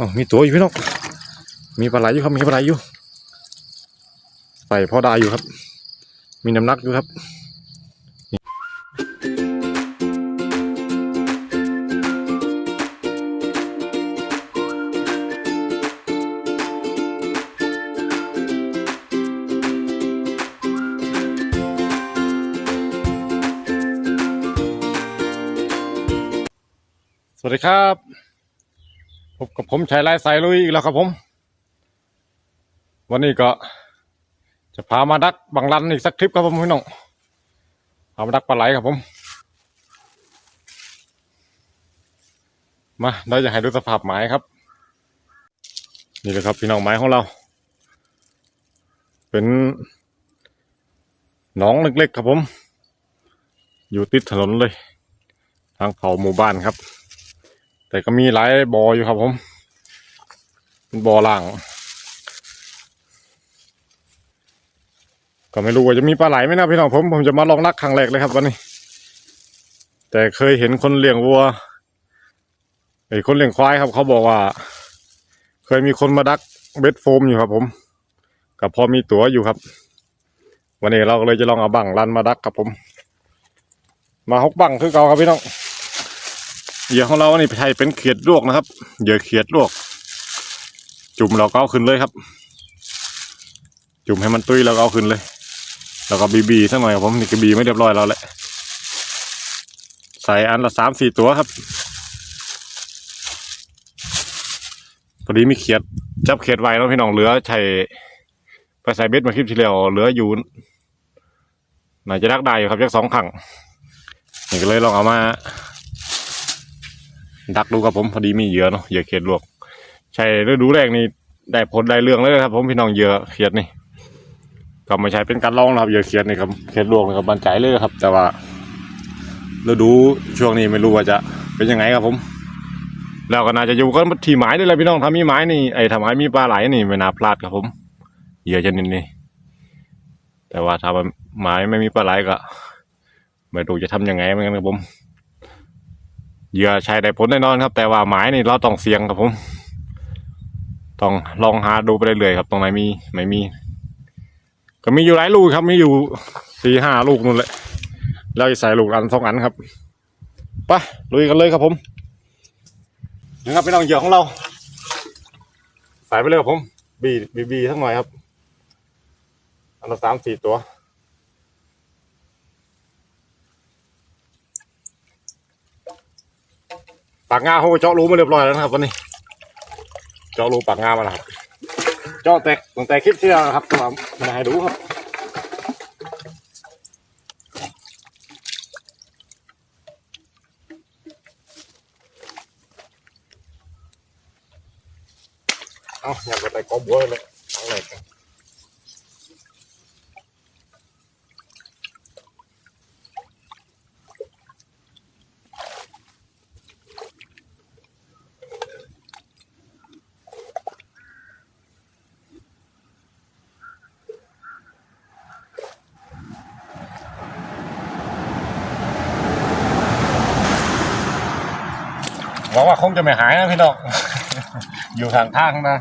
อ๋อมีตัวอยู่พี่น้องมีปลาไหลอยู่ครับมีปลาไหลอยู่ใส่พอได้อยู่ครับ มีน้ำหนักอยู่ครับสวัสดีครับ พบกับผมชายลายสายลุยอีกแล้วครับผม วันนี้ก็จะพามาดักบังลันอีกสักทริปครับผมพี่น้องพามาดักปลาไหลครับผม มาเราจะให้ดูสภาพไม้ครับ นี่เลยครับพี่น้องไม้ของเรา เป็นหนองเล็กๆครับผม อยู่ติดถนนเลย ทางเขาหมู่บ้านครับ แต่ก็มีหลายบ่ออยู่ครับผมบ่อล่าง ก็ไม่รู้ว่าจะมีปลาไหลไหมนะพี่น้องผมผมจะมาลองนักครั้งแรกเลยครับวันนี้ แต่เคยเห็นคนเลี้ยงวัวไอ้คนเลี้ยงควายครับ เขาบอกว่า เคยมีคนมาดักเบ็ดโฟมอยู่ครับ ผมกับพอมีตั๋วอยู่ครับ วันนี้เราก็เลยจะลองเอาบังรันมาดักครับผม มาหกบังคือเก่าครับพี่น้อง เหยื่อของเรานี่ใช้เป็นเขียดลวกนะครับ เหยื่อเขียดลวก จุ่มเราก็เอาขึ้นเลยครับ จุ่มให้มันตุ้ยแล้วก็เอาขึ้นเลย แล้วก็บีบีสักหน่อยครับผมนี่ก็บีไม่เรียบร้อยแล้วแหละ ใส่อันละสามสี่ตัวครับพอดีมีเขียดจับเขียดไว้แล้วพี่น้องเหลือใช้ไปใส่เบ็ดมาคลิปที่แล้วเหลืออยู่น่าจะดักได้อยู่ครับยักสองขังนี่ก็เลยลองเอามา ดักดูครับผมพอดีมีเหยื่อเนาะเหยื่อเขียดลวก ใช่ฤดูแรกนี่ได้ผลได้เรื่องเลยครับ ผมพี่น้องเหยื่อเขียดนี่ก็ไม่ใช่เป็นการลองนะครับเหยื่อเขียดนี่ครับเขียดลวกนี่ครับบันใจเลยครับ แต่ว่าฤดูช่วงนี้ไม่รู้ว่าจะเป็นยังไงครับผม แล้วก็น่าจะอยู่กันที่หมายด้วยแหละพี่น้องถ้ามีหมายนี่ไอ้ถ้าหมายมีปลาไหลนี่ไม่น่าพลาดครับผมเหยื่อชนิดนี้แต่ว่าถ้าหมายไม่มีปลาไหลก็ไม่รู้จะทำยังไงเหมือนกันครับผม เหยื่อใช้ได้ผลแน่นอนครับ แต่ว่าหมายนี่เราต้องเสี่ยงครับผม ต้องลองหาดูไปเรื่อยๆครับ ตรงไหนมีไม่มี ก็มีอยู่หลายลูกครับมีอยู่สี่ห้าลูกนู่นแหละแล้วจะใส่ลูกอันสองอันครับไปลุยกันเลยครับผมนะครับพี่น้องเหยื่อของเราใส่ไปเลยครับผม บีบีบีทั้งหน่อยครับ อันละสามสี่ตัว ปากงาเขาเจาะรูมาเรียบร้อยแล้วนะครับวันนี้ เจาะรูปากงามาแล้วครับเจาะแตกตั้งแต่คลิปที่แล้วนะครับตัวมาให้ดูครับเอาอยากจะไปกอบัวเลยเอาเลย วังว่าคงจะไม่หายนะพี่น้อง อยู่ข้างทางนะ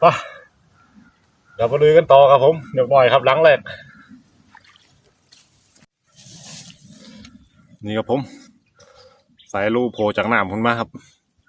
ไปเดี๋ยวมาดูกันต่อครับผม เดี๋ยวปล่อยครับหลังแรก นี่ครับผมใส่รูโผล่จากน้ำขึ้นมาครับ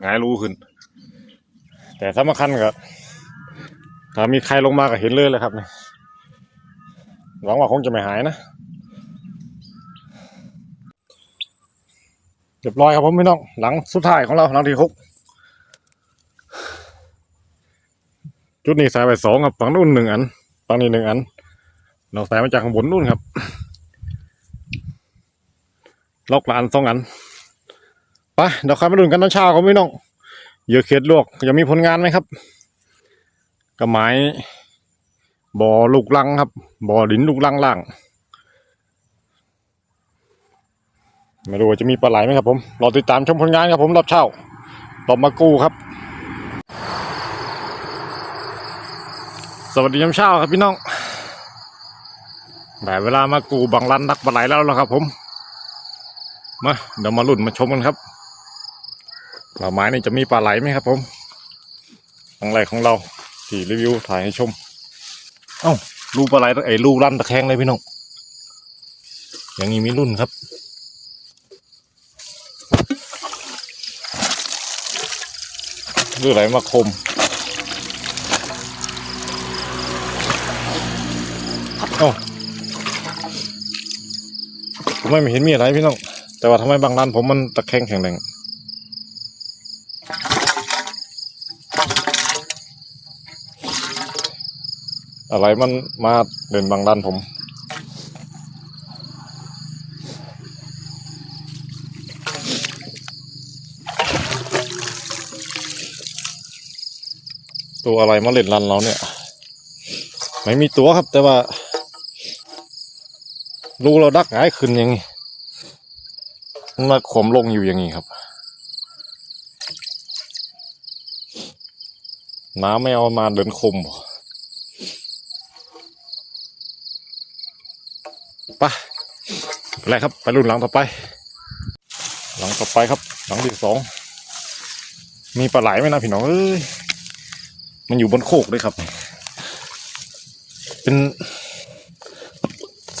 หงายรูขึ้น แต่สำคัญก็ถ้ามีใครลงมาก็เห็นเลยเลยครับเนี่ยหวังว่าคงจะไม่หายนะ รียบร้อยครับผมพี่น้อง หลังสุดท้ายของเราหลังที่หกจุดนี้ใส่ไปสองครับฝั่งนู้นหนึ่งอันฝั่งนี้หนึ่งอัน เราใส่มาจากข้างบนนู่นครับ ล็อกละอันสองอันไปเดี๋ยวใครมาดูกันตอนเช้าครับพี่น้องเยื่อเข็ดลวกจะมีผลงานไหมครับกระไม้บ่อลูกลังครับ บ่อดินลูกลังล่าง ไม่รู้ว่าจะมีปลาไหลไหมครับผม รอติดตามชมผลงานครับผมรอบเช้ารอบมากู้ครับ สวัสดียามเช้าครับพี่น้องได้เวลามากู้บังรันดักปลาไหลแล้วล่ะครับ ผม มาเดี๋ยวมาลุ้นมาชมกันครับปลาไม้นี่จะมีปลาไหลไหมครับ ผมครั้งแรของเราที่รีวิวถ่ายให้ชม เอ้ารูปลาไหลไอ้รูรันตะแคงเลยพี่น้องอย่างนี้มีรุ่นครับ เรืออะไรมาคมเอ้าผมไม่เห็นมีอะไรพี่น้อง แต่ว่าทำไมบางร้านผมมันตะแคงแข็งแรงอะไรมันมาเดินบางร้านผม ตัวอะไรมาเล่นรันเราเนี่ย ไม่มีตัวครับ แต่ว่ารูเราดักง่ายขึ้นอย่างนี้มันมาขมลงอยู่อย่างนี้ครับ น้ำไม่เอามาเดินคมบ่ไปไปเลยครับ ไปรุ่นหลังต่อไป หลังต่อไปครับ หลังที่สอง มีปลาไหลไหมนะพี่น้องเอ้ย มันอยู่บนโคกด้วยครับ เป็น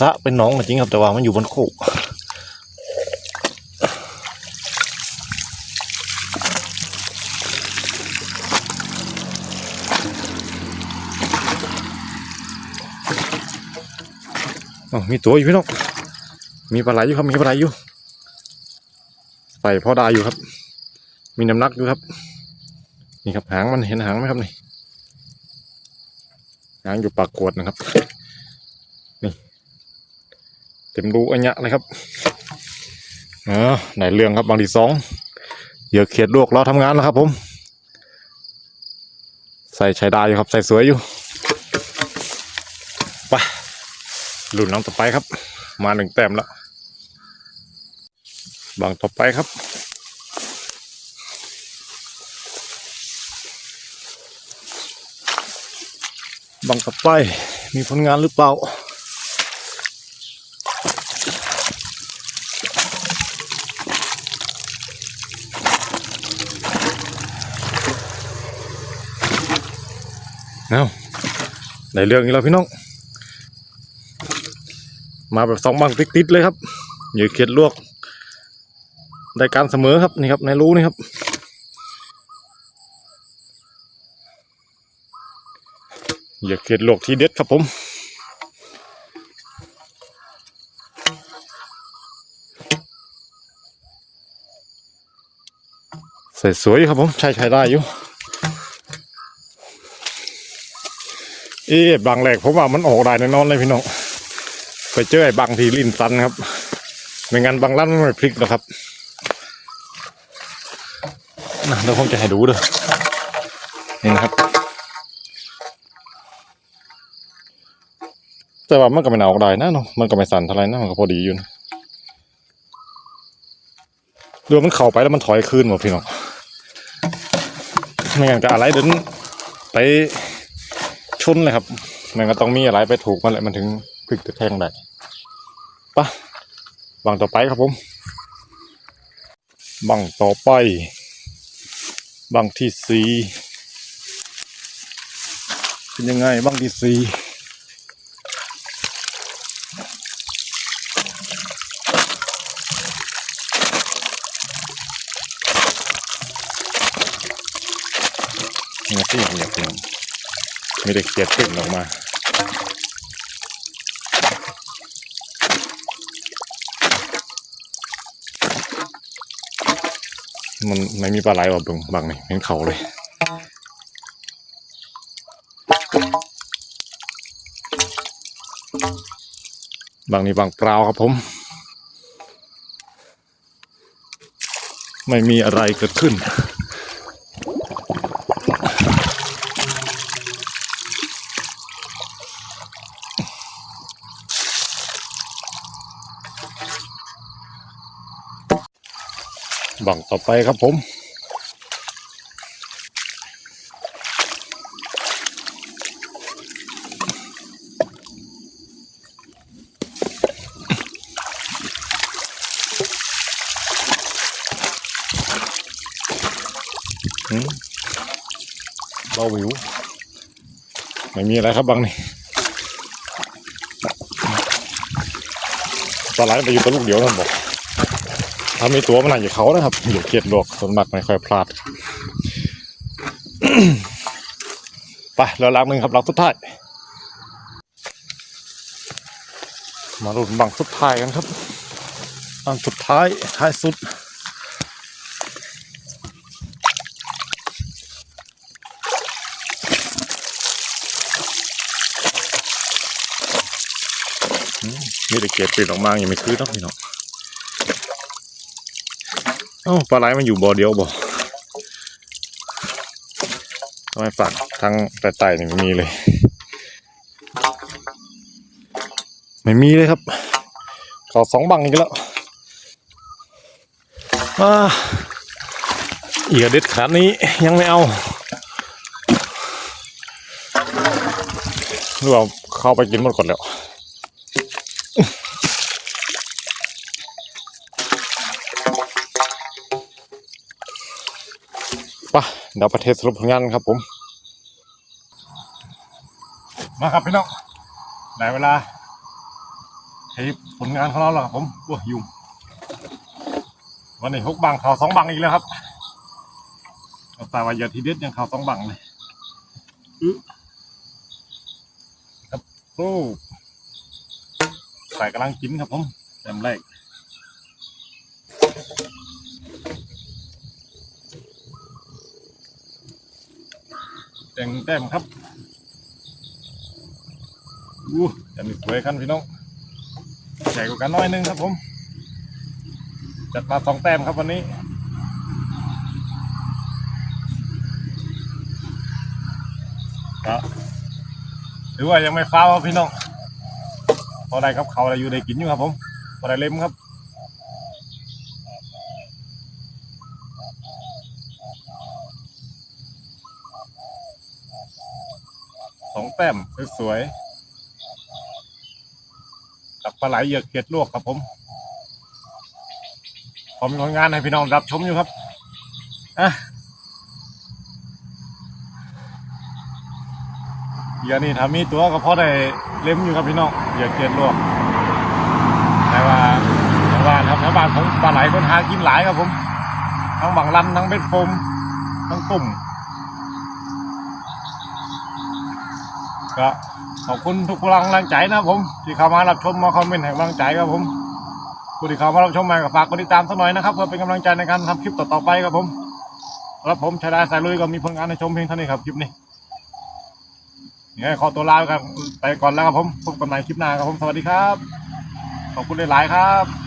สระเป็นหน้องก็จริงครับ แต่ว่ามันอยู่บนโคกอ๋อมีตัวอยู่พี่น้องมีปลาไหลอยู่ครับมีปลาไหลอยู่ใส่พอได้อยู่ครับ มีน้ำหนักอยู่ครับ นี่ครับหางมันเห็นหางไหมครับนี่ หางอยู่ปากกวดนะครับนี่เต็มรูอัญญะเลยครับเออไหนเรื่องครับบางทีสองเหยื่อเขียดลวกเราทำงานแล้วครับผม ใส่ช้ได้อยู่ครับ ใส่สวยอยู่ไปรุ่นน้องต่อไปครับ มาหนึ่งแต้มแล้วบางต่อไปครับ บางต่อไปมีผลงานหรือเปล่าเอาในเรื่องนี้แล้วพี่น้อง มาแบบสองบังติดๆเลยครับเหยื่เขียดลวก ได้การเสมอครับนี่ครับในรู้นี่ครับ เหยื่อเขียดลกที่เด็ดครับผมใส่สวยครับผมใช้ใช้ได้อยู่เอ๊ะบางแหลกผมว่ามันออกได้แน่นอนเลยพี่น้องไปเจอไอ้บางทีลิ้นตันครับไม่งั้นบางร้านมันไม่พลิกหรอกครับนะเดี๋ยวผมจะให้ดูเด้อนี่นะครับ แต่ว่ามันก็ไม่หนาออกได้นะเนาะมันก็ไม่สั่นเท่าไหรนะมันก็พอดีอยู่นะดูมันเข้าไปแล้วมันถอยคืนหมดพี่น้องไม่งั้นก็อะไรเดินไปชนเลยครับมันก็ต้องมีอะไรไปถูกมันแหละมันถึงพลิกตะแคงได้ปะบังต่อไปครับผม บังต่อไป บังที่สี่เป็นยังไงบังที่สี่ นี่ที่อยากเป็นมีแต่เขียดขึ้นออกมามันไม่มีปลาไหลหรอกบึงบางนี่เป็นเขาเลยบางนี่บางเปล่าครับผม ไม่มีอะไรเกิดขึ้น บังต่อไปครับผมเบาหวิว ไม่มีอะไรครับบางนี่ปลาไหลไปอยู่ตัวลูกเดียวนั่นบอก ถ้ามีตัวมันอาจจะเขานะครับอยู่เกลียดลวกส่วนมากไม่ค่อยพลาดไปแล้วลักหนึ่งครับลักสุดท้ายมาลุ้นบังสุดท้ายกันครับอันสุดท้ายท้ายสุดนี่แต่เกตปิดออกมายังไม่คืนต้องพี่น้อง อ้าปลาไหลมันอยู่บ่อเดียวบ่ทำไมฝั่งทางแต่ไต่นี่ไม่มีเลย ไม่มีเลยครับเขาสองบังอีกแล้วอ่าอีกเด็ดขาดนี้ยังไม่เอาหรือว่าเข้าไปกินหมดก่อนแล้ว ปะเดี๋ยวประเทศสรุปผลงานครับผม มาครับพี่น้องได้เวลาใช้ผลงานของเราแล้วครับผมโอ้ยยุ่งวันนี้หกบังข่าวสองบังอีกแล้วครับเอาตาว่ายอะทีเด็ดยังข่าวสองบังเลยอือครับโอ้ใส่กำลังกินครับผมแต้มแรก แต่งแต้มครับอู้จะมีสวยกันพี่น้องใหญ่กว่ากันน้อยนึงครับผม จัดมาสองแต้มครับวันนี้ครับถือว่ายังไม่ฟ้าวครับพี่น้องพอได้ครับเขาอะไรอยู่ได้กินอยู่ครับผมพอได้เล็มครับ สองแต้ม สวยๆกับปลาไหลเหยือกเกล็ดลวกครับผมพอมีผลงานให้พี่น้องรับชมอยู่ครับอะเดี๋ยวนี้ถ้ามีตัวก็พอได้เล่มอยู่ครับพี่น้องเหยือกเกล็ดลวกแต่ว่าชาวบ้านครับชาวบ้านผมปลาไหลคนหากินหลายครับผม ทั้งบังลันทั้งเบ็ดโฟมทั้งตุ่ม ก็ขอบคุณทุกกำลังใจนะครับผมที่เข้ามารับชมมาคอมเมนต์ให้กำลังใจครับผมผู้ที่เข้ามารับชมใหมาก็ฝากกดติดตามสักหน่อยนะครับเพื่อเป็นกำลังใจในการทำคลิปต่อๆไปครับผมแล้วผมชายดาสายลุยก็มีผลงานให้ชมเพียงเท่านี้ครับคลิปนี้ยังไงขอตัวลาไปก่อนแล้วครับผมพบกันใหม่คลิปหน้าครับผมสวัสดีครับขอบคุณหลายๆครับ